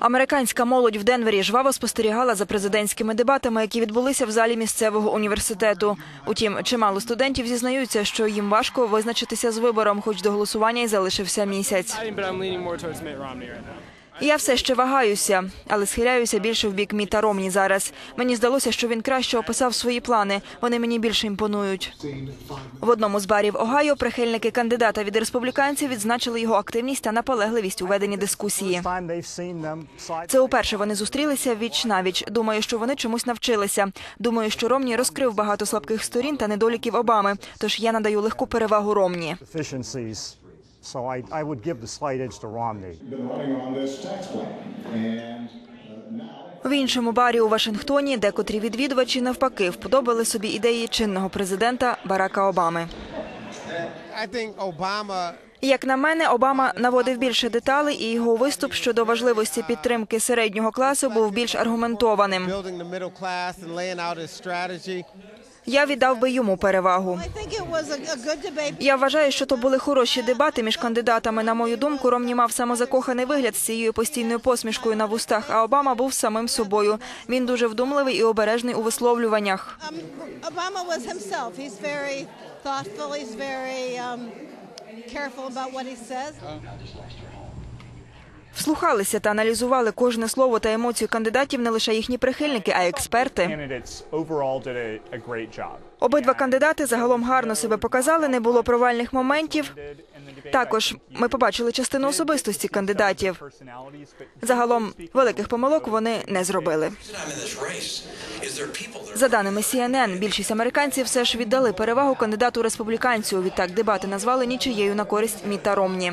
Американська молодь в Денвері жваво спостерігала за президентськими дебатами, які відбулися в залі місцевого університету. Утім, чимало студентів зізнаються, що їм важко визначитися з вибором, хоч до голосування й залишився місяць. Я все ще вагаюся, але схиляюся більше в бік Міта Ромні зараз. Мені здалося, що він краще описав свої плани. Вони мені більше імпонують. В одному з барів Огайо прихильники кандидата від республіканців відзначили його активність та наполегливість у веденні дискусії. Це уперше вони зустрілися віч навіч. Думаю, що вони чомусь навчилися. Думаю, що Ромні розкрив багато слабких сторін та недоліків Обами. Тож я надаю легку перевагу Ромні. So I, I would give the slight edge to Romney. uh, В іншому барі у Вашингтоні декотрі відвідувачі навпаки вподобали собі ідеї чинного президента Барака Обами. Як на мене, Обама наводив більше деталей, і його виступ щодо важливості підтримки середнього класу був більш аргументованим. Я віддав би йому перевагу. Я вважаю, що то були хороші дебати між кандидатами. На мою думку, Ромні мав самозакоханий вигляд з цією постійною посмішкою на вустах, а Обама був самим собою. Він дуже вдумливий і обережний у висловлюваннях. Um, thoughtful. He's very um, careful about what he says. Вслухалися та аналізували кожне слово та емоцію кандидатів не лише їхні прихильники, а й експерти. Обидва кандидати загалом гарно себе показали, не було провальних моментів. Також ми побачили частину особистості кандидатів. Загалом великих помилок вони не зробили. За даними CNN, більшість американців все ж віддали перевагу кандидату республіканцю. Відтак дебати назвали нічиєю на користь Міта Ромні.